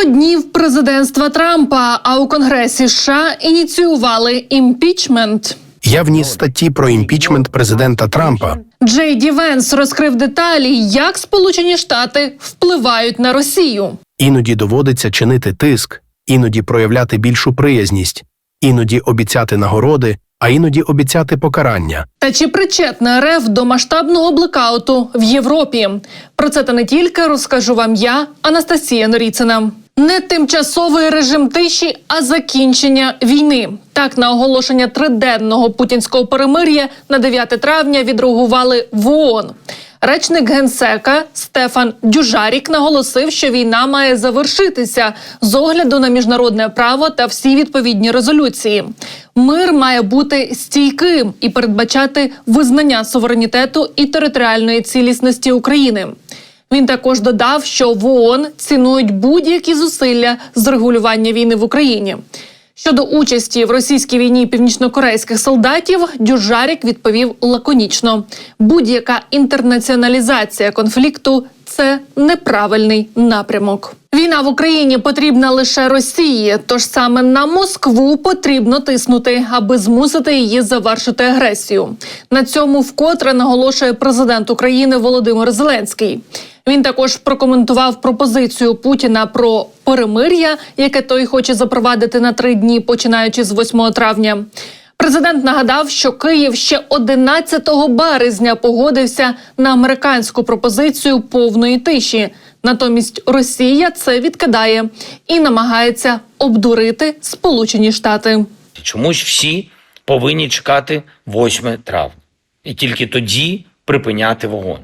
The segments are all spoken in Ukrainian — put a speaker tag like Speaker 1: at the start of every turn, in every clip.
Speaker 1: 100 днів президентства Трампа. А у Конгресі США ініціювали імпічмент.
Speaker 2: Я вніс статті про імпічмент президента Трампа.
Speaker 1: Джей Ді Венс розкрив деталі, як Сполучені Штати впливають на Росію.
Speaker 2: Іноді доводиться чинити тиск, іноді проявляти більшу приязність, іноді обіцяти нагороди, а іноді обіцяти покарання.
Speaker 1: Та чи причетна РФ до масштабного блекауту в Європі? Про це та не тільки розкажу вам я, Анастасія Норіцина. Не тимчасовий режим тиші, а закінчення війни. Так на оголошення триденного путінського перемир'я на 9 травня відреагували в ООН. Речник генсека Стефан Дюжарік наголосив, що війна має завершитися з огляду на міжнародне право та всі відповідні резолюції. Мир має бути стійким і передбачати визнання суверенітету і територіальної цілісності України. Він також додав, що в ООН цінують будь-які зусилля з регулювання війни в Україні. Щодо участі в російській війні північнокорейських солдатів, Дюжарік відповів лаконічно: будь-яка інтернаціоналізація конфлікту це неправильний напрямок. Війна в Україні потрібна лише Росії, тож саме на Москву потрібно тиснути, аби змусити її завершити агресію. На цьому вкотре наголошує президент України Володимир Зеленський. Він також прокоментував пропозицію Путіна про перемир'я, яке той хоче запровадити на три дні, починаючи з 8 травня. Президент нагадав, що Київ ще 11 березня погодився на американську пропозицію повної тиші. Натомість Росія це відкидає і намагається обдурити Сполучені Штати.
Speaker 3: Чомусь всі повинні чекати 8 травня і тільки тоді припиняти вогонь,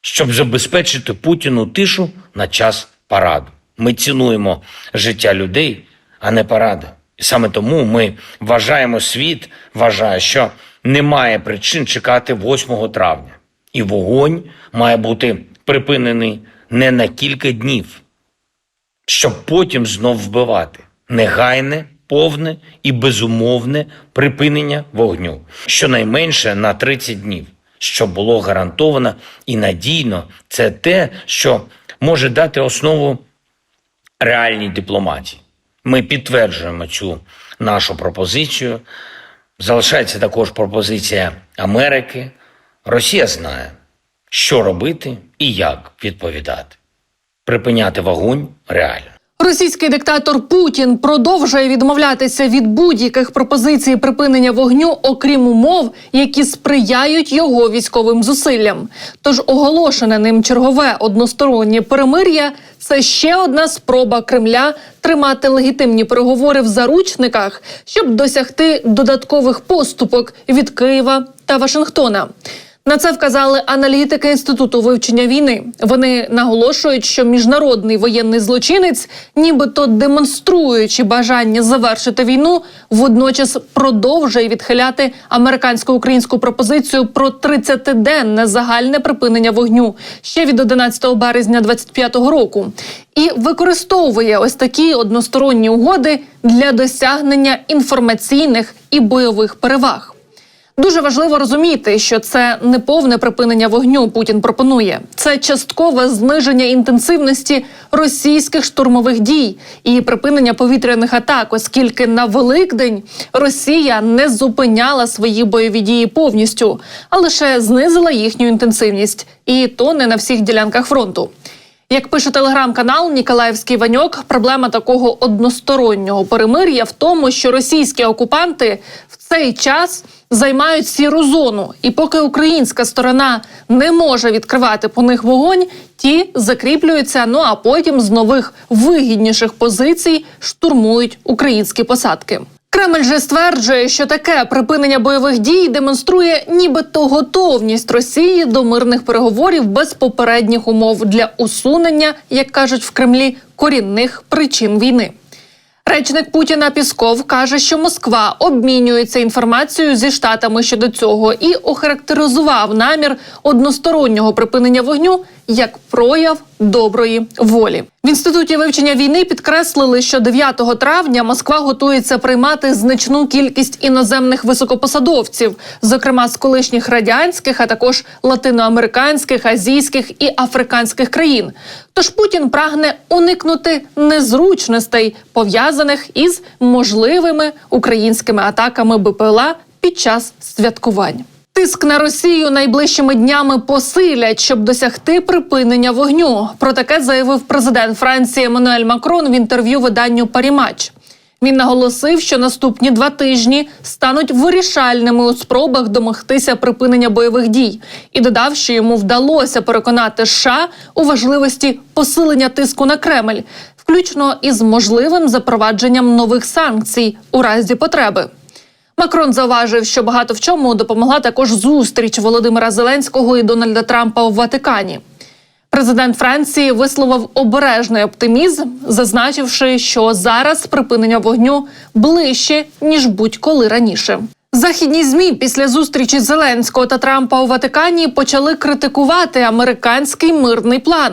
Speaker 3: щоб забезпечити Путіну тишу на час параду. Ми цінуємо життя людей, а не паради. І саме тому ми вважаємо світ, вважає, що немає причин чекати 8 травня, і вогонь має бути припинений не на кілька днів, щоб потім знов вбивати. Негайне, повне і безумовне припинення вогню, щонайменше на 30 днів, щоб було гарантовано і надійно. Це те, що може дати основу реальній дипломатії. Ми підтверджуємо цю нашу пропозицію. Залишається також пропозиція Америки. Росія знає, що робити і як відповідати. Припиняти вогонь реально.
Speaker 1: Російський диктатор Путін продовжує відмовлятися від будь-яких пропозицій припинення вогню, окрім умов, які сприяють його військовим зусиллям. Тож оголошене ним чергове одностороннє перемир'я це ще одна спроба Кремля тримати легітимні переговори в заручниках, щоб досягти додаткових поступок від Києва та Вашингтона. На це вказали аналітики інституту вивчення війни. Вони наголошують, що міжнародний воєнний злочинець, нібито демонструючи бажання завершити війну, водночас продовжує відхиляти американсько-українську пропозицію про 30-денне загальне припинення вогню ще від 11 березня 25-го року, і використовує ось такі односторонні угоди для досягнення інформаційних і бойових переваг. Дуже важливо розуміти, що це не повне припинення вогню Путін пропонує. Це часткове зниження інтенсивності російських штурмових дій і припинення повітряних атак, оскільки на Великдень Росія не зупиняла свої бойові дії повністю, а лише знизила їхню інтенсивність, і то не на всіх ділянках фронту. Як пише телеграм-канал Ніколаївський Ваньок, проблема такого одностороннього перемир'я в тому, що російські окупанти в цей час займають сіру зону, і поки українська сторона не може відкривати по них вогонь, ті закріплюються. Ну а потім з нових вигідніших позицій штурмують українські посадки. Кремль же стверджує, що таке припинення бойових дій демонструє нібито готовність Росії до мирних переговорів без попередніх умов для усунення, як кажуть в Кремлі, корінних причин війни. Речник Путіна Пісков каже, що Москва обмінюється інформацією зі штатами щодо цього і охарактеризував намір одностороннього припинення вогню як прояв доброї волі. В інституті вивчення війни підкреслили, що 9 травня Москва готується приймати значну кількість іноземних високопосадовців, зокрема з колишніх радянських, а також латиноамериканських, азійських і африканських країн. Тож Путін прагне уникнути незручностей, пов'язаних із можливими українськими атаками БПЛА під час святкувань. Тиск на Росію найближчими днями посилять, щоб досягти припинення вогню. Про таке заявив президент Франції Еммануель Макрон в інтерв'ю виданню Парімач. Він наголосив, що наступні два тижні стануть вирішальними у спробах домогтися припинення бойових дій, і додав, що йому вдалося переконати США у важливості посилення тиску на Кремль, включно із можливим запровадженням нових санкцій у разі потреби. Макрон зауважив, що багато в чому допомогла також зустріч Володимира Зеленського і Дональда Трампа у Ватикані. Президент Франції висловив обережний оптимізм, зазначивши, що зараз припинення вогню ближче ніж будь-коли раніше. Західні змі після зустрічі Зеленського та Трампа у Ватикані почали критикувати американський мирний план.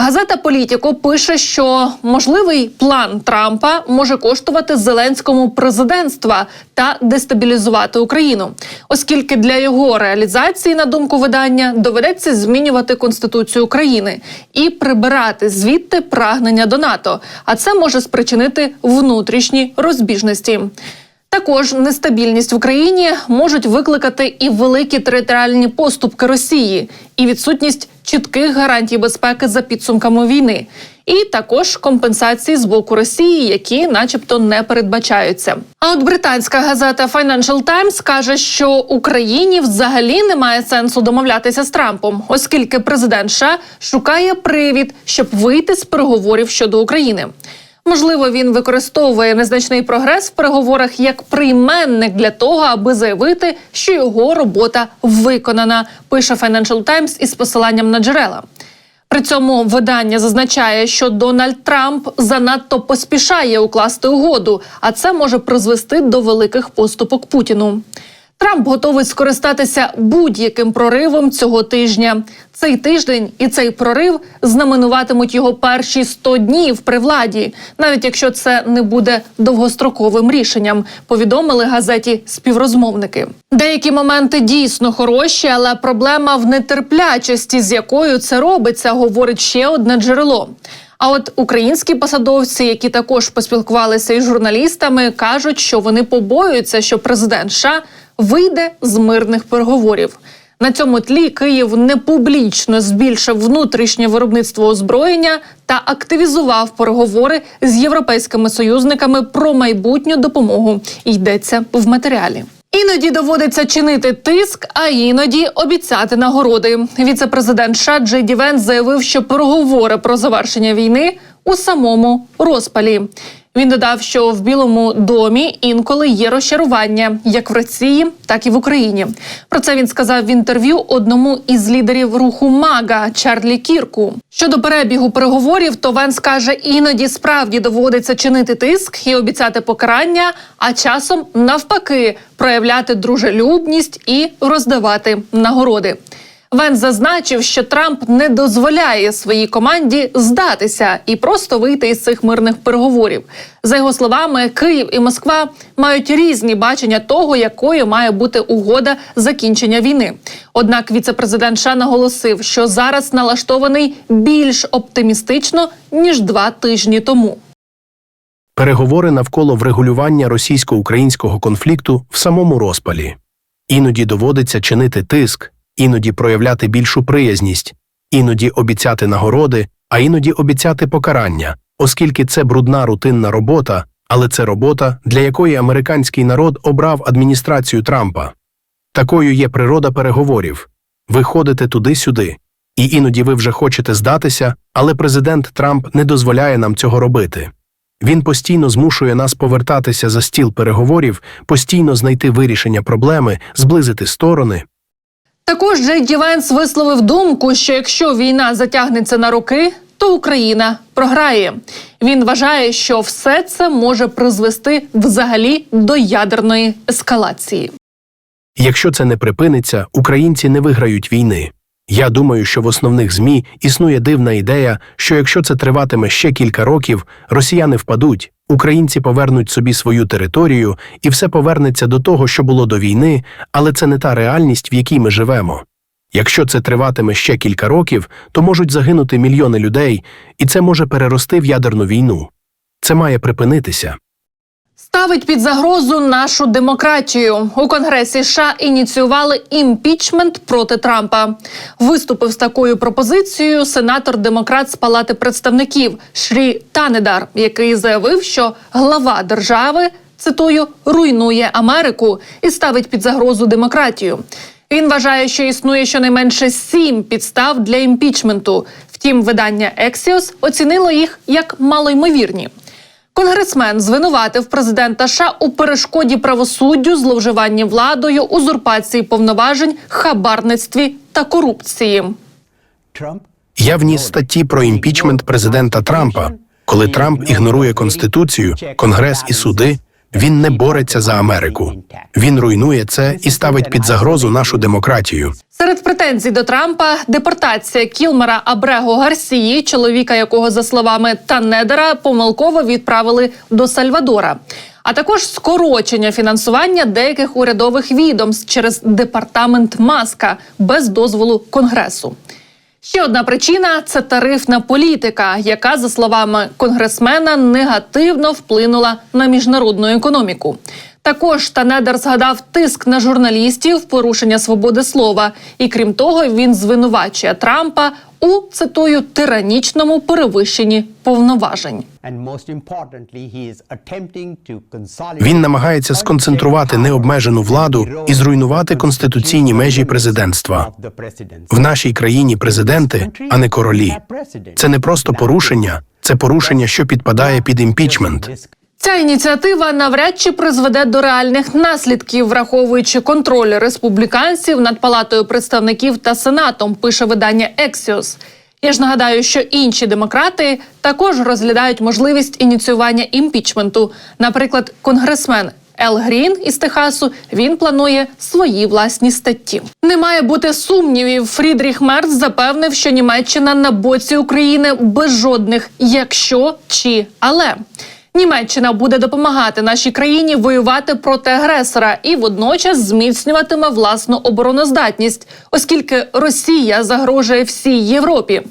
Speaker 1: Газета Політіко пише, що можливий план Трампа може коштувати Зеленському президентства та дестабілізувати Україну, оскільки для його реалізації, на думку видання, доведеться змінювати конституцію України і прибирати звідти прагнення до НАТО. А це може спричинити внутрішні розбіжності. Також нестабільність в Україні можуть викликати і великі територіальні поступки Росії, і відсутність чітких гарантій безпеки за підсумками війни, і також компенсації з боку Росії, які, начебто, не передбачаються. А от британська газета Financial Times каже, що Україні взагалі немає сенсу домовлятися з Трампом, оскільки президент США шукає привід, щоб вийти з переговорів щодо України. Можливо, він використовує незначний прогрес в переговорах як прийменник для того, аби заявити, що його робота виконана. Пише Financial Times із посиланням на джерела. При цьому видання зазначає, що Дональд Трамп занадто поспішає укласти угоду, а це може призвести до великих поступок Путіну. Трамп готовий скористатися будь-яким проривом цього тижня. Цей тиждень і цей прорив знаменуватимуть його перші 100 днів при владі, навіть якщо це не буде довгостроковим рішенням. Повідомили газеті співрозмовники. Деякі моменти дійсно хороші, але проблема в нетерплячості, з якою це робиться, говорить ще одне джерело. А от українські посадовці, які також поспілкувалися із журналістами, кажуть, що вони побоюються, що президент США вийде з мирних переговорів. На цьому тлі Київ не публічно збільшив внутрішнє виробництво озброєння та активізував переговори з європейськими союзниками про майбутню допомогу. Йдеться в матеріалі. Іноді доводиться чинити тиск, а іноді обіцяти нагороди. Віце-президент США Джей Ді заявив, що переговори про завершення війни у самому розпалі. Він додав, що в Білому домі інколи є розчарування як в Росії, так і в Україні. Про це він сказав в інтерв'ю одному із лідерів руху Мага Чарлі Кірку. Щодо перебігу переговорів, то Венс каже, іноді справді доводиться чинити тиск і обіцяти покарання, а часом навпаки проявляти дружелюбність і роздавати нагороди. Венс зазначив, що Трамп не дозволяє своїй команді здатися і просто вийти із цих мирних переговорів. За його словами, Київ і Москва мають різні бачення того, якою має бути угода закінчення війни. Однак віце-президент США наголосив, що зараз налаштований більш оптимістично ніж два тижні тому.
Speaker 2: Переговори навколо врегулювання російсько-українського конфлікту в самому розпалі. Іноді доводиться чинити тиск, іноді проявляти більшу приязність, іноді обіцяти нагороди, а іноді обіцяти покарання, оскільки це брудна рутинна робота, але це робота, для якої американський народ обрав адміністрацію Трампа. Такою є природа переговорів. Ви ходите туди-сюди, і іноді ви вже хочете здатися, але президент Трамп не дозволяє нам цього робити. Він постійно змушує нас повертатися за стіл переговорів, постійно знайти вирішення проблеми, зблизити сторони.
Speaker 1: Також Джей Ді Венс висловив думку, що якщо війна затягнеться на роки, то Україна програє. Він вважає, що все це може призвести взагалі до ядерної ескалації.
Speaker 2: Якщо це не припиниться, українці не виграють війни. Я думаю, що в основних ЗМІ існує дивна ідея, що якщо це триватиме ще кілька років, росіяни впадуть, українці повернуть собі свою територію, і все повернеться до того, що було до війни, але це не та реальність, в якій ми живемо. Якщо це триватиме ще кілька років, то можуть загинути мільйони людей, і це може перерости в ядерну війну. Це має припинитися.
Speaker 1: Ставить під загрозу нашу демократію. У Конгресі США ініціювали імпічмент проти Трампа. Виступив з такою пропозицією сенатор-демократ з Палати представників Шрі Танедар, який заявив, що глава держави цитую руйнує Америку і ставить під загрозу демократію. Він вважає, що існує щонайменше сім підстав для імпічменту. Втім, видання Ексіос оцінило їх як малоймовірні. Конгресмен звинуватив президента США у перешкоді правосуддю, зловживанні владою, узурпації повноважень, хабарництві та корупції.
Speaker 2: Я вніс статті про імпічмент президента Трампа. Коли Трамп ігнорує конституцію, конгрес і суди, він не бореться за Америку. Він руйнує це і ставить під загрозу нашу демократію.
Speaker 1: Серед претензій до Трампа депортація Кілмера Абрего Гарсії, чоловіка якого, за словами Танедера, помилково відправили до Сальвадора. А також скорочення фінансування деяких урядових відомств через департамент Маска без дозволу Конгресу. Ще одна причина це тарифна політика, яка, за словами конгресмена, негативно вплинула на міжнародну економіку. Також Танедер згадав тиск на журналістів, порушення свободи слова, і крім того, він звинувачує Трампа у цитую тиранічному перевищенні повноважень.
Speaker 2: Він намагається сконцентрувати необмежену владу і зруйнувати конституційні межі президентства. В нашій країні президенти, а не королі. Це не просто порушення, це порушення, що підпадає під імпічмент.
Speaker 1: Ця ініціатива навряд чи призведе до реальних наслідків, враховуючи контроль республіканців над палатою представників та сенатом. Пише видання Ексіос. Я ж нагадаю, що інші демократи також розглядають можливість ініціювання імпічменту. Наприклад, конгресмен Ел Грін із Техасу він планує свої власні статті. Не має бути сумнівів. Фрідріх Мерц запевнив, що Німеччина на боці України без жодних якщо чи але. Німеччина буде допомагати нашій країні воювати проти агресора і водночас зміцнюватиме власну обороноздатність, оскільки Росія загрожує всій Європі.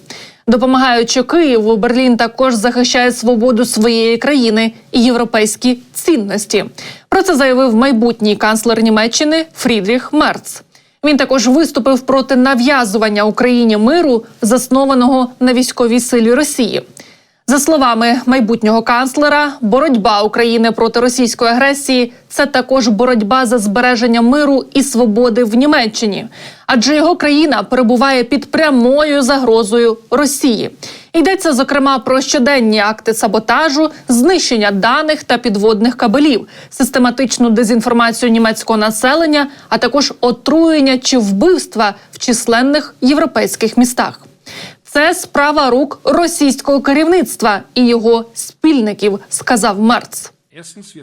Speaker 1: Допомагаючи Києву, Берлін також захищає свободу своєї країни і європейські цінності. Про це заявив майбутній канцлер Німеччини Фрідріх Мерц. Він також виступив проти нав'язування Україні миру, заснованого на військовій силі Росії. За словами майбутнього канцлера, боротьба України проти російської агресії це також боротьба за збереження миру і свободи в Німеччині, адже його країна перебуває під прямою загрозою Росії. Йдеться зокрема про щоденні акти саботажу, знищення даних та підводних кабелів, систематичну дезінформацію німецького населення, а також отруєння чи вбивства в численних європейських містах. Це справа рук російського керівництва і його спільників, сказав.
Speaker 4: Erstens,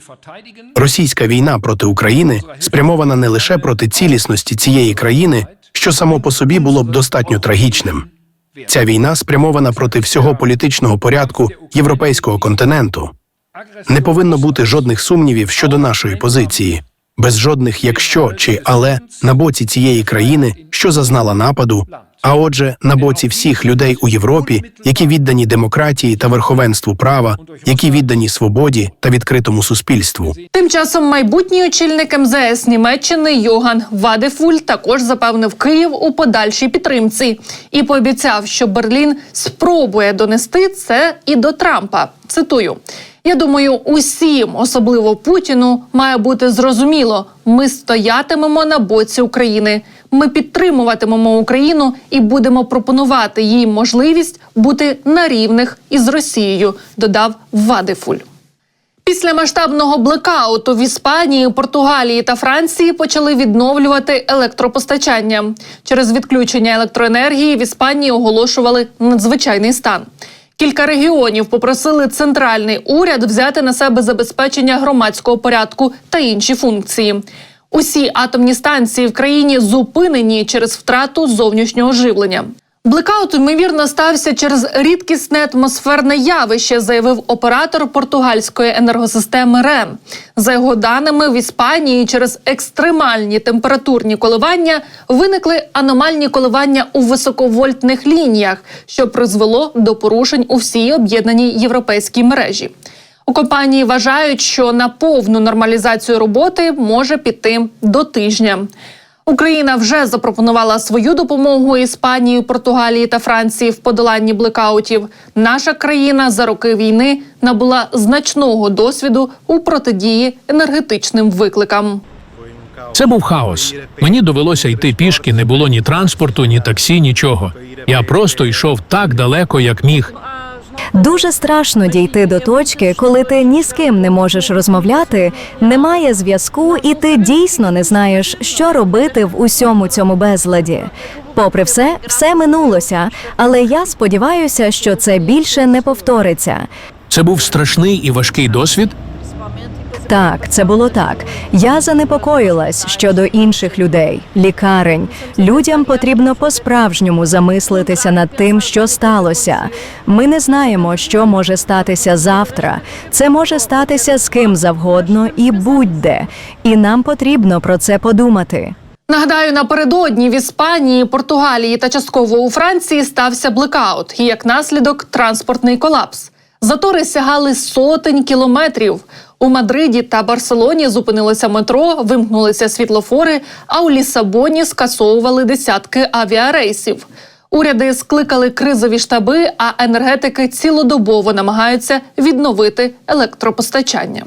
Speaker 2: Російська війна проти України спрямована не лише проти цілісності цієї країни, що само по собі було б достатньо трагічним. Ця війна спрямована проти всього політичного порядку європейського континенту. Не повинно бути жодних сумнівів щодо нашої позиції, без жодних якщо чи але на боці цієї країни, що зазнала нападу, а отже, на боці всіх людей у Європі, які віддані демократії та верховенству права, які віддані свободі та відкритому суспільству.
Speaker 1: Тим часом майбутній очільник МЗС Німеччини Йоган Вадефуль також запевнив Київ у подальшій підтримці і пообіцяв, що Берлін спробує донести це і до Трампа. Цитую. Я думаю, усім, особливо Путіну, має бути зрозуміло. Ми стоятимемо на боці України. Ми підтримуватимемо Україну і будемо пропонувати їй можливість бути на рівних із Росією. Додав Вадефуль. Після масштабного блекауту в Іспанії, Португалії та Франції почали відновлювати електропостачання. Через відключення електроенергії в Іспанії оголошували надзвичайний стан. Кілька регіонів попросили центральний уряд взяти на себе забезпечення громадського порядку та інші функції. Усі атомні станції в країні зупинені через втрату зовнішнього живлення. Блекаут, ймовірно, стався через рідкісне атмосферне явище, заявив оператор португальської енергосистеми РЕН. За його даними, в Іспанії через екстремальні температурні коливання виникли аномальні коливання у високовольтних лініях, що призвело до порушень у всій об'єднаній європейській мережі. У компанії вважають, що на повну нормалізацію роботи може піти до тижня. Україна вже запропонувала свою допомогу Іспанії, Португалії та Франції в подоланні блекаутів. Наша країна за роки війни набула значного досвіду у протидії енергетичним викликам.
Speaker 4: Це був хаос. Мені довелося йти пішки, не було ні транспорту, ні таксі, нічого. Я просто йшов так далеко, як міг.
Speaker 5: Дуже страшно дійти до точки, коли ти ні з ким не можеш розмовляти, немає зв'язку, і ти дійсно не знаєш, що робити в усьому цьому безладі. Попри все, все минулося, але я сподіваюся, що це більше не повториться.
Speaker 4: Це був страшний і важкий досвід.
Speaker 5: Так, це було так. Я занепокоїлась щодо інших людей, лікарень. Людям потрібно по-справжньому замислитися над тим, що сталося. Ми не знаємо, що може статися завтра. Це може статися з ким завгодно і будь-де. І нам потрібно про це подумати.
Speaker 1: Нагадаю, напередодні в Іспанії, Португалії та частково у Франції стався блекаут і як наслідок транспортний колапс. Затори сягали сотень кілометрів. У Мадриді та Барселоні зупинилося метро, вимкнулися світлофори, а у Лісабоні скасовували десятки авіарейсів. Уряди скликали кризові штаби, а енергетики цілодобово намагаються відновити електропостачання.